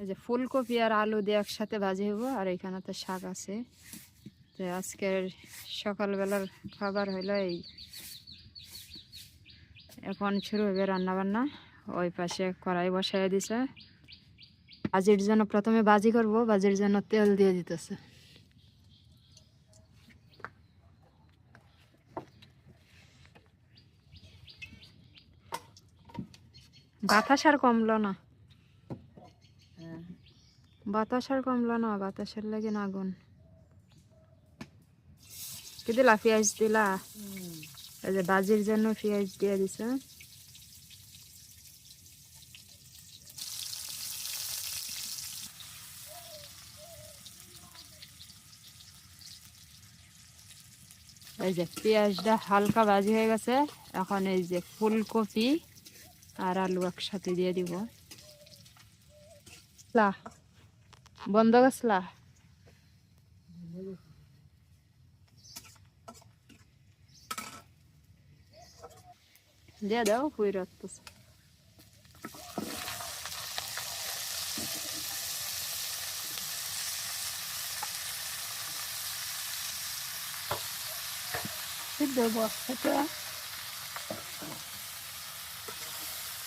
এই যে ফুলকপি আর আলু দিয়ে একসাথে ভাজি হব, আর এখানে তো শাক আছে। তো আজকের সকালবেলার খাবার হলো এই। এখন শুরু হবে রান্না বান্না ওই পাশে কড়াই বসাই দিছে। ভাজির জন্য প্রথমে ভাজি করব ভাজির জন্য তেল দিয়ে দিতেছে। বাতাস আর কমলো না। বাতাস কমলা না বাতাসের লাগে না আগুন কি দিলা পেঁয়াজ দিলা? এই যে বাজির জন্য পেঁয়াজ দিয়ে দিছে। এই যে পেঁয়াজটা হালকা ভাজি হয়ে গেছে এখন এই যে ফুলকপি আর আলু একসাথে দিয়ে দিব। লা। বন্ধ গেছলা দিয়ে দাও হুই রাখতেছে।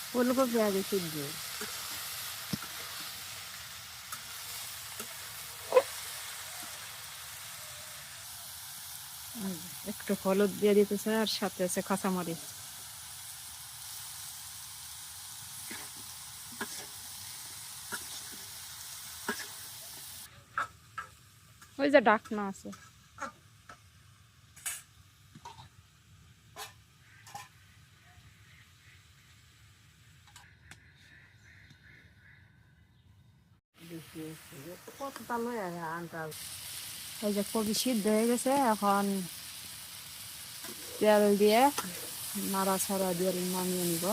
ফুলকপি আগে সিদ্ধ একটু হলুদ দিয়ে দিতেছে আর সাথে আছে কাঁচামরিচ। ওই যে ডাকনা আছে। এই যে কবি সিদ্ধ হয়ে গেছে, এখন তেল দিয়ে নাড়া ছাড়া দিয়ে নামিয়ে নিব।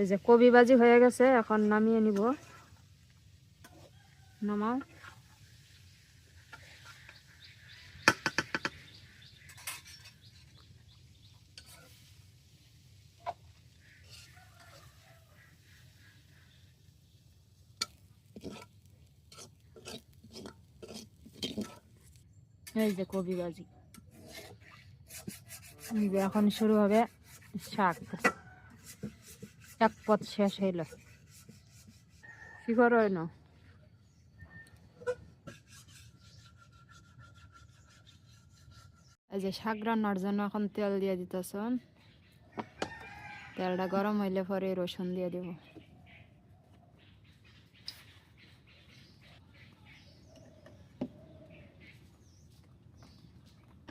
এই যে কবি বাজি হয়ে গেছে, এখন নামিয়ে নিব। নামাও। এই যে কবি বাজি। এখন শুরু হবে শাক। এক পথ শেষ হইল। কি করো না এই যে শাক রান্নার জন্য এখন তেল দিয়ে দিতেছেন। তেলটা গরম হইলে পরে রসুন দিয়ে দিব।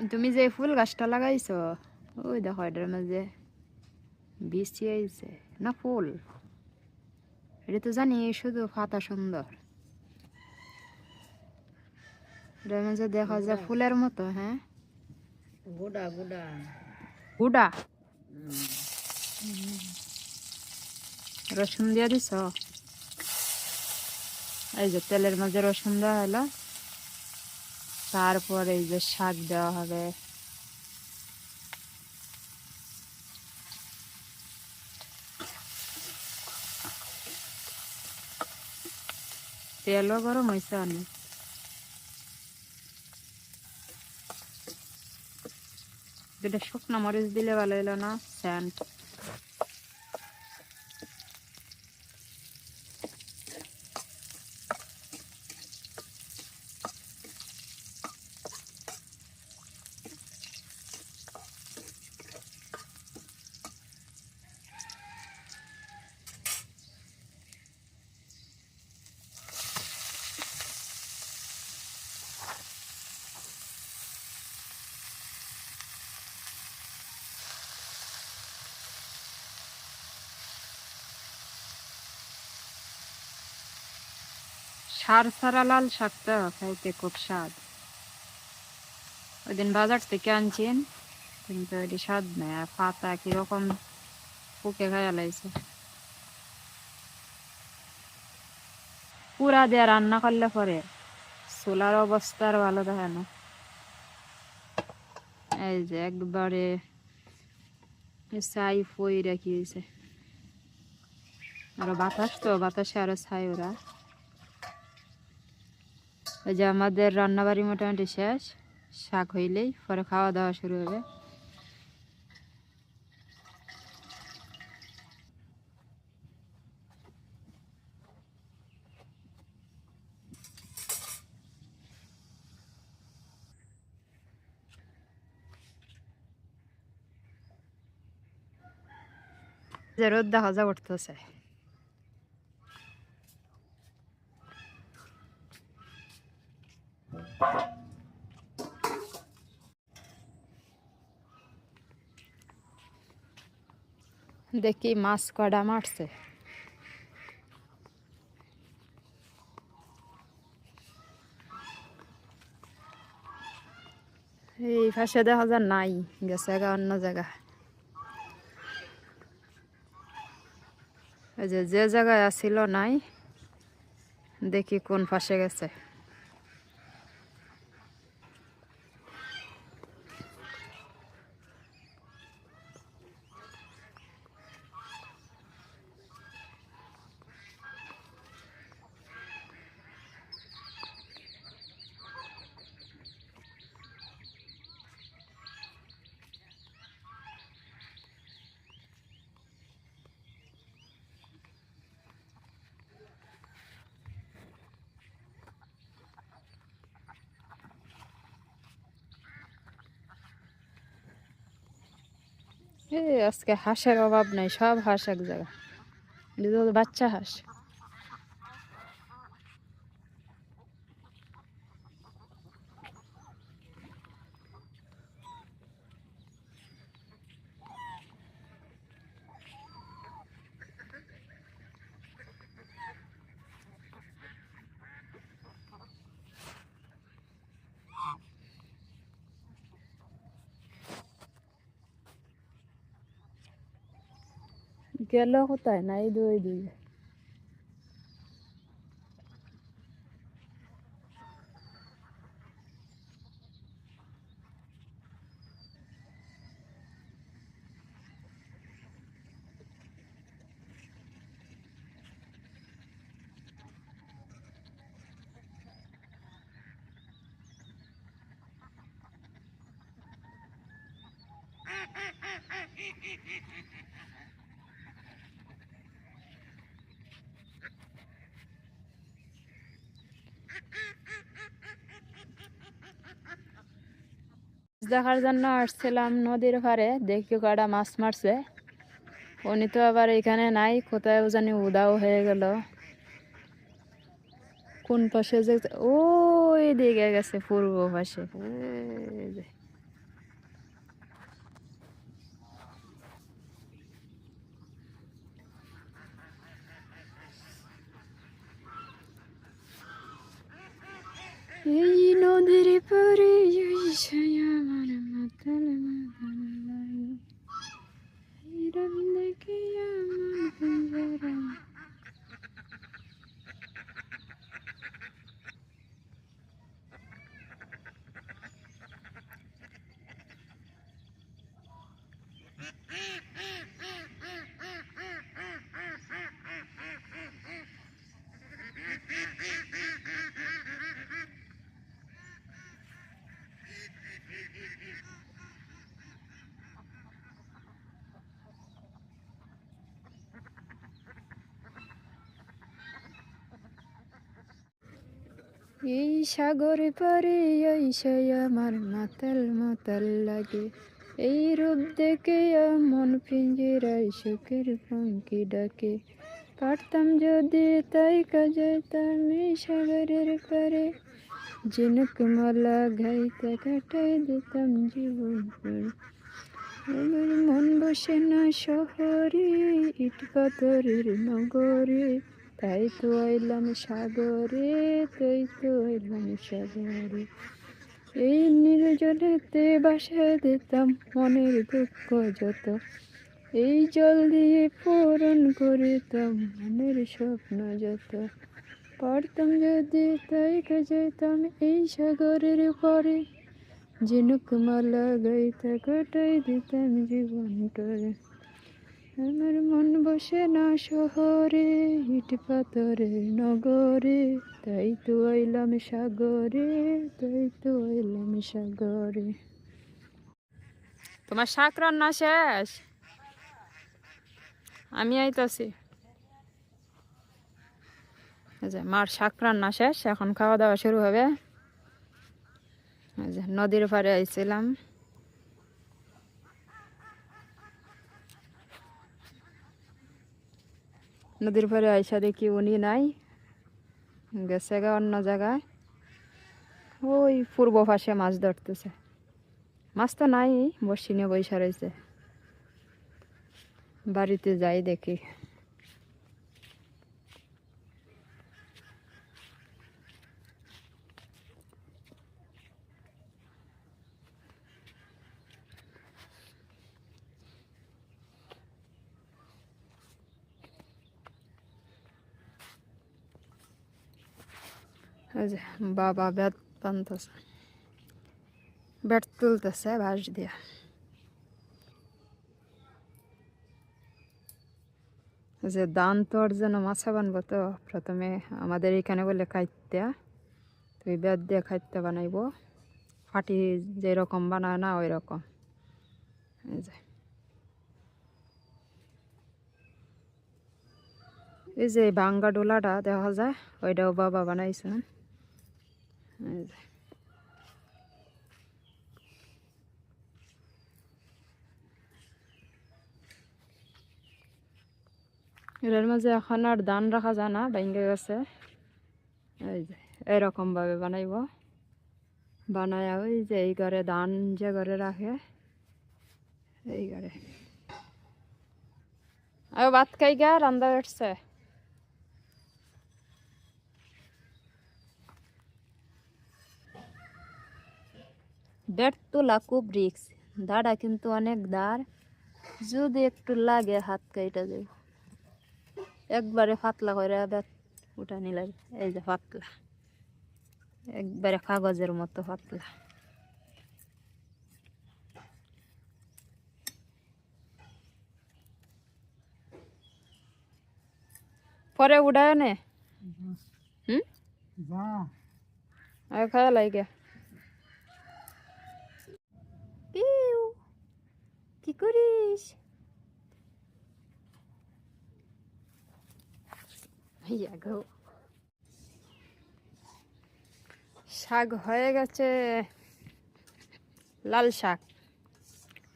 তুমি যে ফুল গাছটা লাগাইছো ওই দেখো এটার মাঝে বৃষ্টি আইছে। না ফুল? এটা তো জানি শুধু পাতা সুন্দর। এটার মাঝে দেখা যায় ফুলের মতো হ্যাঁ? গুডা গুডা। গুডা? রসুন দিয়ে দিছ? এই যে তেলের মাঝে রসুন দেওয়া হলো তারপর এই যে শাক দেওয়া হবে। তেলও গরম হয়েছে অনেক। দুটা শুকনো মরিচ দিলে ভালো হলো না স্যান্ড সার সারা লাল শাকটা খাইতে খুব স্বাদ। ওই দিন বাজার থেকে আনছেন, কিন্তু এটি স্বাদ নেই, আর পাতা কীরকম পুকে খাইয়া লাইছে। পুরা দিয়ে রান্না করলে পরে চুলার অবস্থা আর ভালো দেখে না। এই যে একবারে ছাই ফই রাখিয়েছে আরও বাতাস তো, বাতাসে আরও ছাই ওরা। এই যে আমাদের রান্নাবাড়ি মোটামুটি শেষ, শাক হইলেই পরে খাওয়া দাওয়া শুরু হবে। রোদ দেখা যা উঠতেছে। দেখি মাছ কটা মারছে। এই পাশে দেখা যায় নাই, গেছে অন্য জায়গা। যে যে জায়গায় আসিল নাই, দেখি কোন পাশে গেছে। আজকে হাঁসের অভাব নাই সব হাঁস এক জায়গা এটা তো বাচ্চা হাঁস গেল কোথায় নাই দুই দুই দেখার জন্য আসছিলাম নদীর পাড়ে। দেখি কটা মাছ মারছে। উনি তো আবার এখানে নাই, কোথায় জানি উদাও হয়ে গেল। কোন পাশে যে ওই দিকে গেছে, পূর্ব পাশে। এই যে। এই নদীর পরে ওই ছায়া আমার মাতাল মাতাল লাগে। এই রং দেখে আমার পিঞ্জরা। এই সাগরে পারে ছাই আমার মাতাল মাতাল লাগে। এই রূপ দেখে মন পিঞ্জিরায় সুখের পঙ্কি ডাকে। পারতাম যদি তাই কাজাইতাম এই সাগরের পারে। ঝিনুক মালা গাইতে কাটাই দিতাম জীবন। মন বসে না শহরে, ইট পাথরের নগরে। তাই তো আইলাম সাগরে, তাই তো আইলাম সাগরে। এই নীল জলেতে বাসা দিতাম মনের দুঃখ যত। এই জল দিয়ে পূরণ করিতাম মনের স্বপ্ন যত। পারতাম যদি তাই যেতাম এই সাগরের পরে। ঝিনুক মালা গাইতে কাটাই দিতাম জীবনটারে আমার মন বসে না শহরে, ইট পাথরের নগরে। তাই তো আইলাম সাগরে, তাই তো আইলাম সাগরে। তোমার শাক রান্না শেষ? আমি আইতাছি। মার শাক রান্না শেষ, এখন খাওয়া দাওয়া শুরু হবে। নদীর পাড়ে আইছিলাম। নদীর পরে আইসা দেখি উনি নাই, গেছে গা অন্য জায়গায়। ওই পূর্ব পাশে মাছ ধরতেছে। মাছ তো নাই বসি নিয়ে বৈশা রয়েছে বাড়িতে যাই দেখি। যে বাবা বেত বানতেছে বেট তুলতেছে, বাঁশ দিয়া। যে দান তোর যেন মাছা বানবো তো, প্রথমে আমাদের এখানে বলে খাইতে তো ওই বেত দিয়ে খাইতে বানাইব। ফাটি যেরকম বানায় না ওই রকম এই যে। এই যে ভাঙ্গা ডোলাটা দেখা যায়, ওইটাও বাবা বানাইছেন এই যে এটার মাঝে এখন আর ধান রাখা যায় না ভেঙে গেছে এই যে এরকম ভাবে বানাইব বানায় ওই যে এই ঘরে ধান যে ঘরে রাখে এই ঘরে আর ভাত খাই গা রান্দা উঠছে বেড তোলা খুব রিক্স দাঁড়া কিন্তু অনেক দাঁড়। যদি একটু লাগে হাত কাইটা যাব একবারে ফাতলা করে বেত উঠা নিলে এই যে ফাতলা। একবারে কাগজের মতো পাতলা পরে উঠায় নে। হুম? আর খাওয়া লাগে। পিউ কি করিস গো শাক হয়ে গেছে। লাল শাক।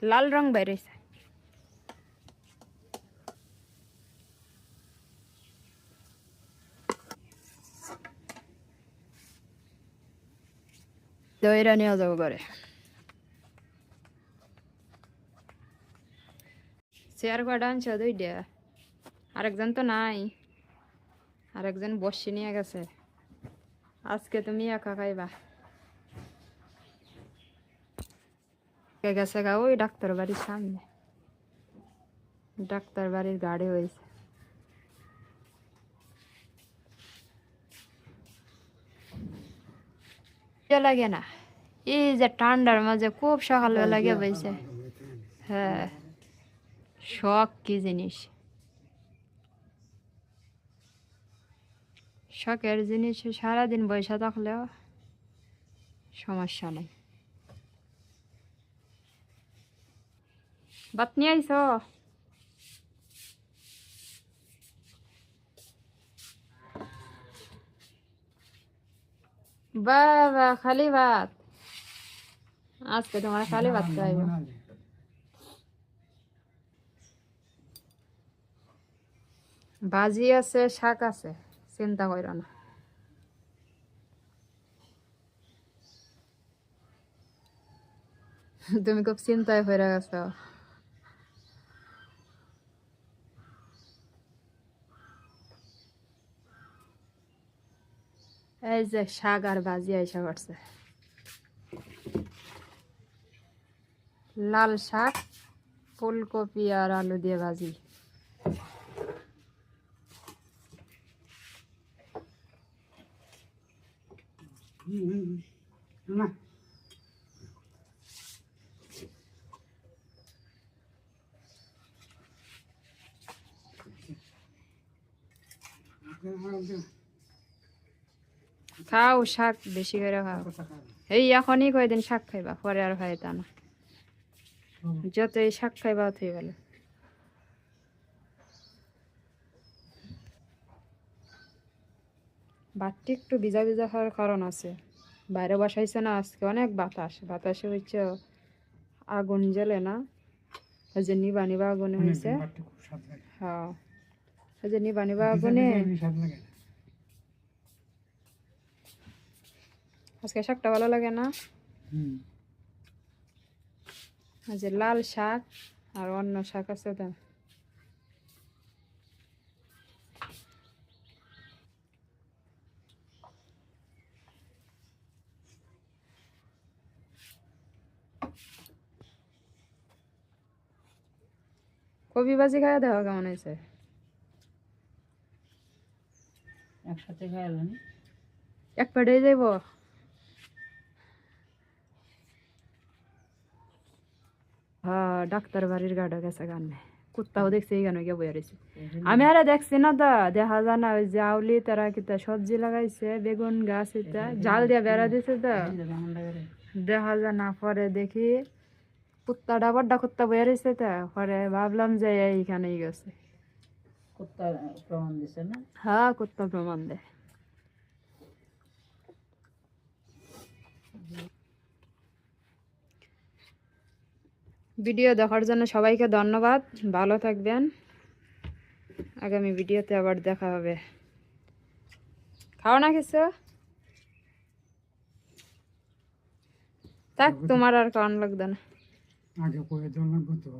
লাল রং বেরিয়েছে। দইরা নিয়ে যাব ঘরে। চেয়ার কটা আনছো দুইটা। আরেকজন তো নাই। আরেকজন বসে নিয়ে গেছে। আজকে তুমি একা খাইবা। গেছে গা? ওই ডাক্তার বাড়ির সামনে। ডাক্তার বাড়ির গাড়ি হয়েছে লাগে না। এই যে ঠান্ডার মাঝে খুব সকালবেলা গিয়ে বইছে। হ্যাঁ। শখ কি জিনিস? শখের জিনিস সারাদিন বৈশা থাকলেও সমস্যা নেই। বাত নিয়ে আইস। বাবা, খালি ভাত। আজকে তোমার খালি ভাত খাইব। ভাজি আছে, শাক আছে, চিন্তা করো না। তুমি খুব চিন্তায় হয়ে গেছো। এই যে শাক আর ভাজি আইসা করছে লাল শাক, ফুলকপি আর আলু দিয়ে ভাজি খাও শাক, বেশি করে খাও। এই এখনই কয়েকদিন শাক খাইবা? পরে আর হয় তা না। যত এই শাক খাইবা, অতই ভালো। বাটটি একটু ভিজা ভিজা হওয়ার কারণ আছে। বাইরে বসাইছে না আজকে অনেক বাতাস। বাতাসে হচ্ছে আগুন জ্বলে না। ওই যে নিবা নিবা আগুনে হয়েছে হ্যাঁ। ওই যে নিবা নিবা আগুনে। আজকে শাকটা ভালো লাগে না? যে লাল শাক আর অন্য শাক আছে তো কবি ভাজি খাওয়া দেওয়া কেমন হয়েছে? একসাথে এক পেটে যাইব? হ্যাঁ ডাক্তার বাড়ির গাড়া গেছে গানে কুত্তাও দেখছে এই গানে গিয়ে বইয়া রয়েছে। আমি আরে দেখছি না তো দেখা যায় না ওই যে আউলি তারা কিতা সবজি লাগাইছে বেগুন গাছ এটা জাল দিয়ে বেড়া দিছে তো দেখা যায় না পরে দেখি কুত্তাটা বড্ডা কুত্তা বইয়া রয়েছে তো পরে ভাবলাম যে এইখানেই গেছে। কুত্তা প্রমাণ দিছে না? হ্যাঁ কুত্তা প্রমাণ দেয় ভিডিও দেখার জন্য সবাইকে ধন্যবাদ ভালো থাকবেন। আগামী ভিডিওতে আবার দেখা হবে। খাও না কিছু? থাক তোমার আর কারণ লাগবে না। আগে পরে জল লাগবে তো